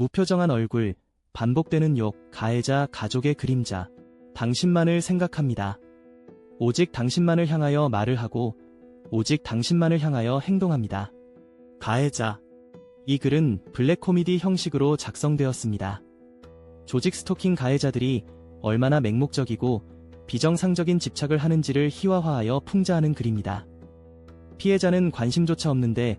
무표정한 얼굴, 반복되는 욕, 가해자, 가족의 그림자. 당신만을 생각합니다. 오직 당신만을 향하여 말을 하고, 오직 당신만을 향하여 행동합니다. 가해자. 이 글은 블랙 코미디 형식으로 작성되었습니다. 조직 스토킹 가해자들이 얼마나 맹목적이고 비정상적인 집착을 하는지를 희화화하여 풍자하는 글입니다. 피해자는 관심조차 없는데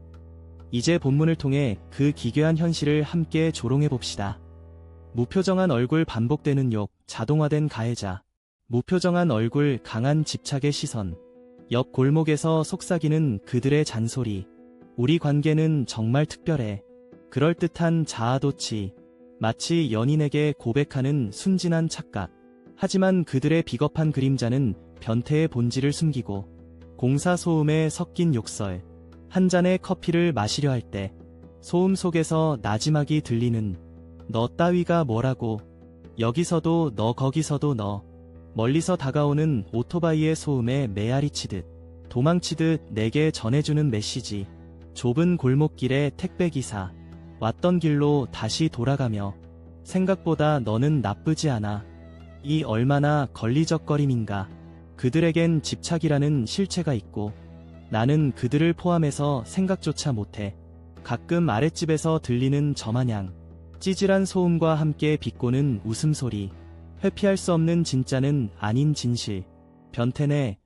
이제 본문을 통해 그 기괴한 현실을 함께 조롱해 봅시다. 무표정한 얼굴 반복되는 욕, 자동화된 가해자. 무표정한 얼굴 강한 집착의 시선. 옆 골목에서 속삭이는 그들의 잔소리. 우리 관계는 정말 특별해. 그럴듯한 자아도취. 마치 연인에게 고백하는 순진한 착각. 하지만 그들의 비겁한 그림자는 변태의 본질을 숨기고 공사 소음에 섞인 욕설. 한 잔의 커피를 마시려 할 때 소음 속에서 나지막이 들리는 너 따위가 뭐라고? 여기서도 너 거기서도 너. 멀리서 다가오는 오토바이의 소음에 메아리 치듯 도망치듯 내게 전해주는 메시지. 좁은 골목길의 택배기사. 왔던 길로 다시 돌아가며 생각보다 너는 나쁘지 않아. 이 얼마나 걸리적거림인가. 그들에겐 집착이라는 실체가 있고 나는 그들을 포함해서 생각조차 못해 가끔 아랫집에서 들리는 저마냥 찌질한 소음과 함께 비꼬는 웃음소리 회피할 수 없는 진짜는 아닌 진실 변태네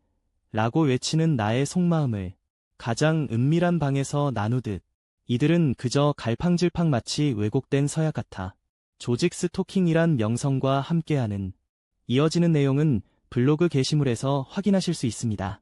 라고 외치는 나의 속마음을 가장 은밀한 방에서 나누듯 이들은 그저 갈팡질팡 마치 왜곡된 서약 같아 조직 스토킹이란 명성과 함께하는 이어지는 내용은 블로그 게시물에서 확인하실 수 있습니다.